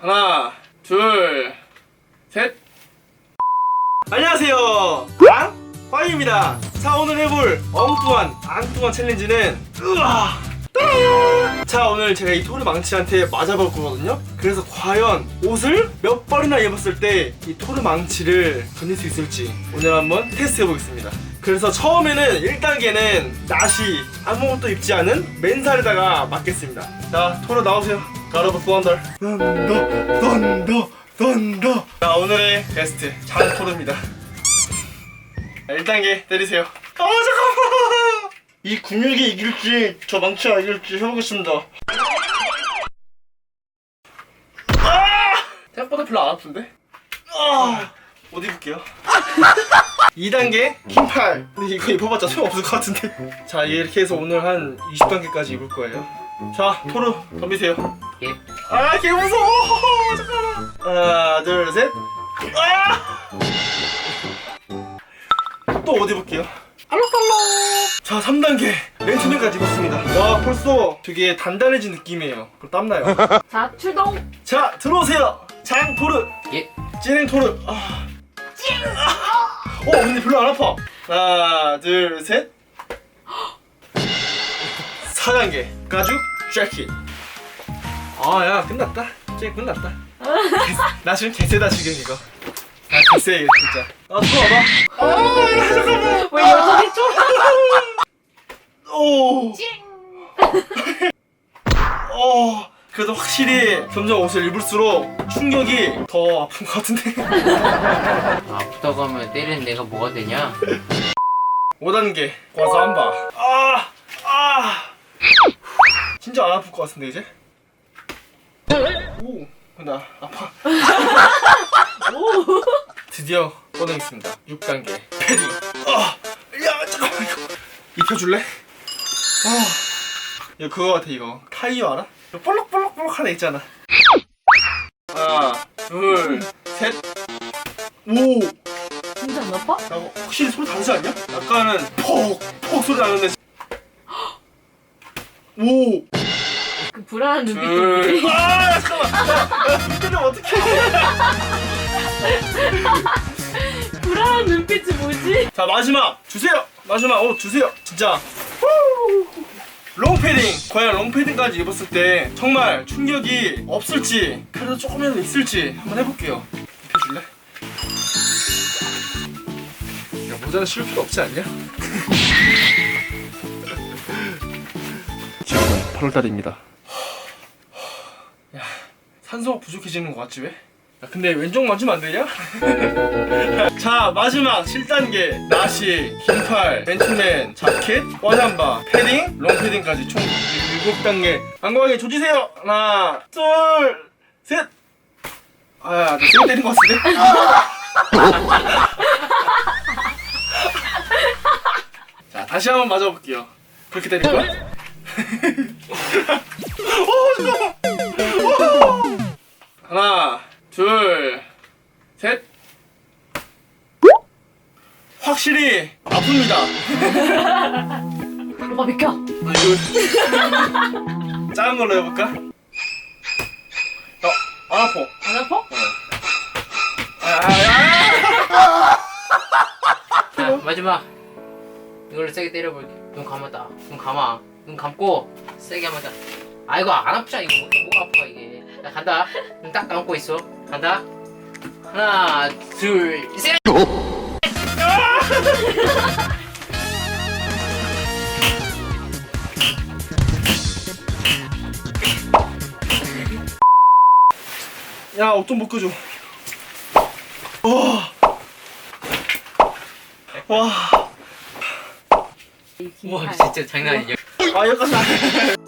하나, 둘, 셋. 안녕하세요. 랑 화이입니다. 자 오늘 해볼 엉뚱한 앙뚱한 챌린지는 으아. 따란! 자 오늘 제가 이 토르 망치한테 맞아볼 거거든요. 그래서 과연 옷을 몇 벌이나 입었을 때 이 토르 망치를 던질 수 있을지 오늘 한번 테스트 해보겠습니다. 그래서 처음에는 1단계는 나시 아무것도 입지 않은 맨살에다가 맞겠습니다. 자 토르 나오세요. 가로브 펀더. 던더 던더 던더. 자 오늘의 게스트 장토르입니다. 1단계 때리세요. 아 잠깐만. 이 근육이 이길지 저 망치가 이길지 해보겠습니다. 아! 생각보다 별로 안 아픈데? 아! 옷 입을게요. 2단계 킹팔. 근데 이거 입어봤자 소용없을 것 같은데. 자 이렇게 해서 오늘 한 20단계까지 입을 거예요. 자 토르 덤비세요. 예. 아, 개 무서워. 잠깐만. 하나, 둘, 셋. 아! 또 어디 볼게요. 알록달록. 자, 3단계. 맨투맨까지 입었습니다. 와, 벌써 되게 단단해진 느낌이에요. 그럼 땀나요. 자, 출동! 자, 들어오세요. 장 토르. 예. 찐행 토르. 아. 찐! 어, 근데 별로 안 아파. 하나, 둘, 셋. 4단계. 가죽 재킷. 아, 야, 끝났다. 이제 끝났다. 나 지금 개세다, 지금 이거. 아, 개세, 이거 진짜. 아, 들어와봐. 아, 야, 잠깐만. 왜 여전히 쫄아? 오. 어, 그래도 확실히 점점 옷을 입을수록 충격이 더 아픈 것 같은데. 아프다고 하면 때리는 내가 뭐가 되냐? 5단계 과자 한 바. 아, 아. 진짜 안 아플 것 같은데 이제? 오, 나 아파. 드디어 꺼내겠습니다. 6단계 패딩. 아, 야 잠깐만 이거 입혀줄래? 아, 이거 그거 같아 이거 타이어 알아? 이거 볼록볼록볼록 하나 있잖아. 하나, 둘, 셋. 오. 진짜 안 아파? 야, 뭐 확실히 소리 다르지 않냐? 약간은 퍽퍽 소리 나는데 오! 그 불안한 눈빛이 둘 뭐지? 아! 야, 잠깐만! 때리면 어떡해! 불안한 눈빛이 뭐지? 자 마지막! 주세요! 마지막 옷 주세요! 진짜 후! 롱패딩! 과연 롱패딩까지 입었을 때 정말 충격이 없을지 그래도 조금이라도 있을지 한번 해볼게요 입혀줄래? 야 모자는 씌울 필요 없지 않냐? 지금은 8월달입니다 야 산소가 부족해지는 것 같지 왜? 야 근데 왼쪽 맞으면 안 되냐? 자 마지막 7단계 나시, 긴팔, 맨투맨, 자켓, 뻔한바, 패딩, 롱패딩까지 총 7단계 안광하게 조지세요 하나 둘셋 아야 나 세게 때린 것 같은데? 자 다시 한번 맞아볼게요 그렇게 때릴 거야? 확실히 아픕니다 오빠 비켜! 아, 이거 작은 걸로 해볼까? 어, 안 아파. 안 아파? 아, 아, 자 마지막 이걸로 세게 때려볼게. 눈 감았다. 눈 감아. 눈 감고 세게 한번 더. 아 이거 안 아프잖아 이거 뭐, 뭐가 아파 이게. 자 간다. 눈 딱 감고 있어. 간다. 하나 둘 셋. 야, 야, 옷 좀 벗겨줘. 와, 와, 이 와. 진짜 장난 아니야. 아, 여기까지.